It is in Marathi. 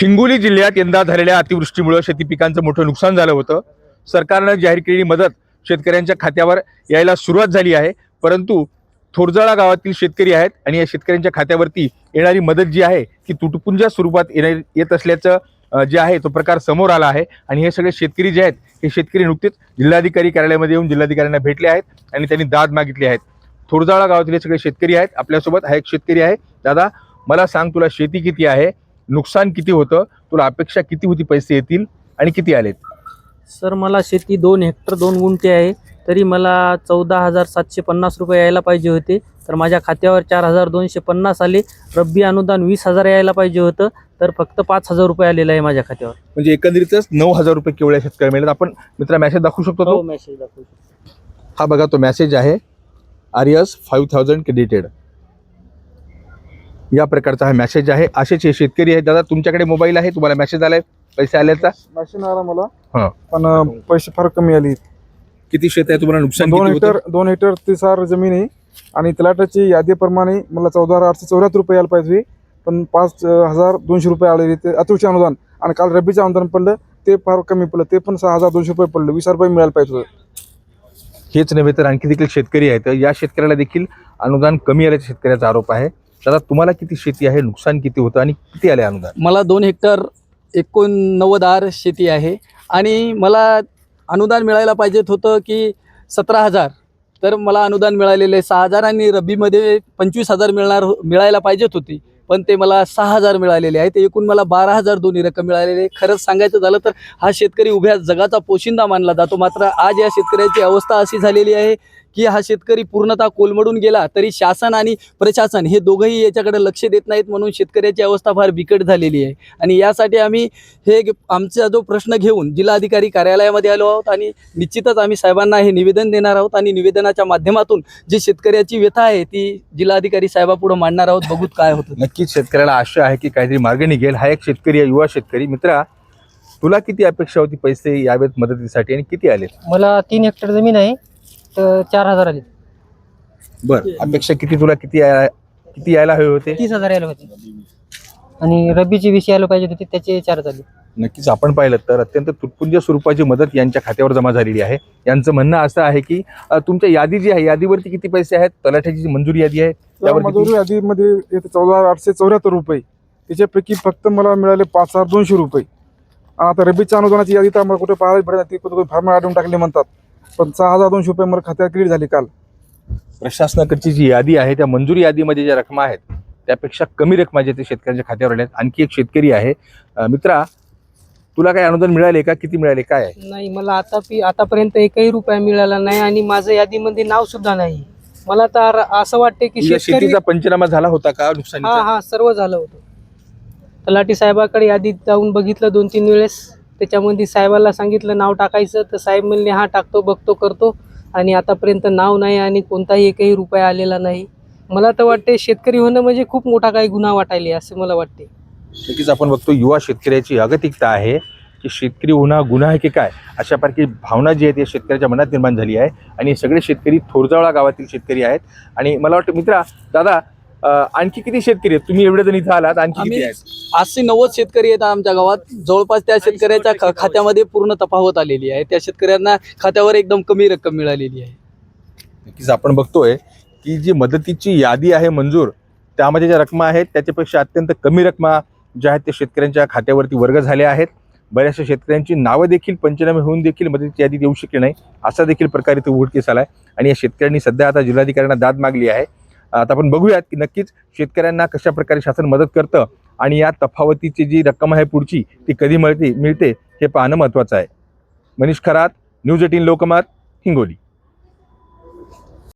हिंगोली जिल्ह्यात यंदा झालेल्या अतिवृष्टीमुळे शेती पिकांचं मोठं नुकसान झालं होतं. सरकारनं जाहीर केलेली मदत शेतकऱ्यांच्या खात्यावर यायला सुरुवात झाली आहे. परंतु थोरजाळा गावातील शेतकरी आहेत आणि या शेतकऱ्यांच्या खात्यावरती येणारी मदत जी आहे ती तुटपुंजा स्वरूपात येणार येत असल्याचं जे आहे तो प्रकार समोर आला आहे. आणि हे सगळे शेतकरी जे आहेत हे शेतकरी नुकतेच जिल्हाधिकारी कार्यालयामध्ये येऊन जिल्हाधिकाऱ्यांना भेटले आहेत आणि त्यांनी दाद मागितली आहेत. थोरजाळा गावातील हे सगळे शेतकरी आहेत. आपल्यासोबत हा एक शेतकरी आहे. दादा मला सांग तुला शेती किती आहे? नुकसान किती होतं? तुला अपेक्षा किती होती? पैसे येतील आणि किती आलेत? सर मला शेती दोन हेक्टर दोन गुंठे आहे. तरी मला चौदा हजार सातशे पन्नास रुपये यायला पाहिजे होते. तर माझ्या खात्यावर चार हजार दोनशे पन्नास आले. रब्बी अनुदान वीस हजार यायला पाहिजे होतं. तर फक्त पाच हजार रुपये आलेलं आहे माझ्या खात्यावर. म्हणजे एकंदरीतच नऊ हजार रुपये केवळ या शेतकऱ्याला मिळाले आपण मित्रा मेसेज दाखवू शकतो तो? मेसेज दाखवू हा बघा तो मेसेज आहे. R S five thousand credited. या प्रकारचा हा मेसेज आहे. असेच हे शेतकरी आहेत. दादा तुमच्याकडे मोबाईल आहे? तुम्हाला मेसेज आलाय? पैसे आल्याचा? मशीन आला मला. हा. पण अं, पैसे फार कमी आले. किती शेत आहे? तुम्हाला नुकसान दोन किती हेक्टर? दोन हेक्टर तिसार जमीन आहे. आणि तलाट्याची यादीप्रमाणे मला चौदा हजार आठशे चौऱ्याहत्तर रुपये यायला पाहिजे. पण पाच अं, हजार दोनशे रुपये आले ते अतिवृष्टी अनुदान. आणि काल रब्बीचं अनुदान पडलं ते फार कमी पडलं. ते पण सहा हजार दोनशे रुपये पडलं. वीस हजार रुपये मिळायला पाहिजे होतं. हेच नव्हे तर आणखी देखील शेतकरी आहेत. या शेतकऱ्याला देखील अनुदान कमी आल्याचा शेतकऱ्याचा आरोप आहे. दादा तुम्हाला किती शेती आहे? नुकसान किती होतं? आणि किती आले अनुदान? मला दोन हेक्टर एकोणनव्वद आर शेती आहे. आणि मला अनुदान मिळायला पाहिजेत होतं की सतरा हजार. तर मला अनुदान मिळालेले सहा हजार आणि रब्बीमध्ये पंचवीस हजार मिळणार हो- मिळायला पाहिजेत होती. पण ते मला सहा हजार मिळालेले आहेत एकूण मला बारा हजार दोन्ही रक्कम मिळालेले खरंच सांगायचं झालं तर हा शेतकरी उभ्या जगाचा पोशिंदा मानला जातो. मात्र आज या शेतकऱ्याची अवस्था अशी झालेली आहे की हा शेतकरी पूर्णतः कोलमडून गेला तरी शासन आणि प्रशासन हे दोघंही याच्याकडे लक्ष देत नाहीत म्हणून शेतकऱ्याची अवस्था फार बिकट झालेली आहे. आणि यासाठी आम्ही हे आमचा जो प्रश्न घेऊन जिल्हाधिकारी कार्यालयामध्ये आलो आहोत आणि निश्चितच आम्ही साहेबांना हे निवेदन देणार आहोत आणि निवेदनाच्या माध्यमातून जी शेतकऱ्याची व्यथा आहे ती जिल्हाधिकारी साहेबापुढे मांडणार आहोत. बघूत काय होतं नक्कीच शेतकऱ्याला आशा आहे की काहीतरी मार्ग निघेल. हा एक शेतकरी आहे युवा शेतकरी. मित्रा तुला किती अपेक्षा होती पैसे यावेत मदतीसाठी आणि किती आले? मला तीन हेक्टर जमीन आहे. तर चार हजार आले. बर अपेक्षा किती तुला? किती किती यायला हवे होते? तीस हजार यायला होते. आणि रब्बीची वीस यायला पाहिजे होते त्याचे चार झाले नक्कीच आपण पाहिलं तर अत्यंत तुटपुंज स्वरूपाची मदत यांच्या खात्यावर जमा झालेली आहे. यांचं म्हणणं असं आहे की अ, तुमच्या यादी जी आहे यादीवरती किती पैसे आहेत? तलाठ्याची जी मंजुरी यादी आहे त्या त्यावर किती? मजुरी यादीमध्ये येते चौदा हजार आठशे चौऱ्याहत्तर रुपये. त्याच्यापैकी फक्त मला मिळाले पाच हजार दोनशे रुपये. आणि आता रब्बीच्या अनुदानाची यादी तर आम्हाला कुठे पाहायला भेटत नाही ती कुठे फार्म आढळून टाकले म्हणतात. पण सहा हजार दोनशे रुपये मला खात्यात क्रेडिट झाली काल. प्रशासनाकडची जी यादी आहे त्या मंजुरी यादीमध्ये ज्या रकमा आहेत त्यापेक्षा कमी रकमा ज्या ते शेतकऱ्यांच्या खात्यावर आल्या आहेत. आणखी एक शेतकरी आहे. अ, मित्रा तुला काय अनुदान मिळाले का? किती मिळाले? काय आहे? नाही मला आता पी आतापर्यंत एकही रुपया मिळाला नाही आणि माझं यादीमध्ये नाव सुद्धा नाही. मला तर असं वाटते की तुझ्या शेतकरी शेतीचा पंचनामा झाला होता का हा नुकसानीचा? हा सर्व झालं होतं. तलाठी साहेबाकडे यादीत जाऊन बघितलं दोन तीन वेळेस. त्याच्यामध्ये साहेबाला सांगितलं नाव टाकायचं. तर साहेब म्हणले हा टाकतो बघतो करतो. आणि आतापर्यंत नाव नाही आणि कोणताही एकही रुपया आलेला नाही. मला तर वाटते शेतकरी होणं म्हणजे खूप मोठा काही गुन्हा वाटायले असं मला वाटते. नक्कीच आपण बघतो युवा शेतकऱ्याची अगतिकता आहे की शेतकरी होणं गुन्हा आहे की काय? अशा प्रकारची भावना जी आहे ती शेतकऱ्याच्या मनात निर्माण झाली आहे. आणि सगळे शेतकरी थोरजावळा गावातील शेतकरी आहेत. आणि मला वाटतं मित्रा दादा आणखी किती शेतकरी आहेत? तुम्ही एवढे जण इथं आलात आणखी किती आम्ही आहेत नव्वद शेतकरी आहेत आमच्या गावात. जवळपास त्या शेतकऱ्याच्या खा- खात्यामध्ये पूर्ण तफावत आलेली आहे. त्या शेतकऱ्यांना खात्यावर एकदम कमी रक्कम मिळालेली आहे. नक्कीच आपण बघतोय की जी मदतीची यादी आहे मंजूर त्यामध्ये ज्या रकमा आहेत त्याच्यापेक्षा अत्यंत कमी रकमा ज्या आहेत त्या शेतकऱ्यांच्या खात्यावरती वर्ग झाल्या आहेत. बऱ्याचशा शेतकऱ्यांची नावं देखील पंचनामे होऊन देखील मदतीची यादी देऊ शकली नाही असा देखील प्रकार इथे उघडकीस आलाय. आणि या शेतकऱ्यांनी सध्या आता जिल्हाधिकाऱ्यांना दाद मागली आहे. आता आपण बघूयात की नक्कीच शेतकऱ्यांना कशा प्रकारे शासन मदत करतं आणि या तफावतीची जी रक्कम आहे पुढची ती कधी मिळते मिळते हे पाहणं महत्त्वाचं आहे. Manish Kharat news eighteen Lokmat Hingoli.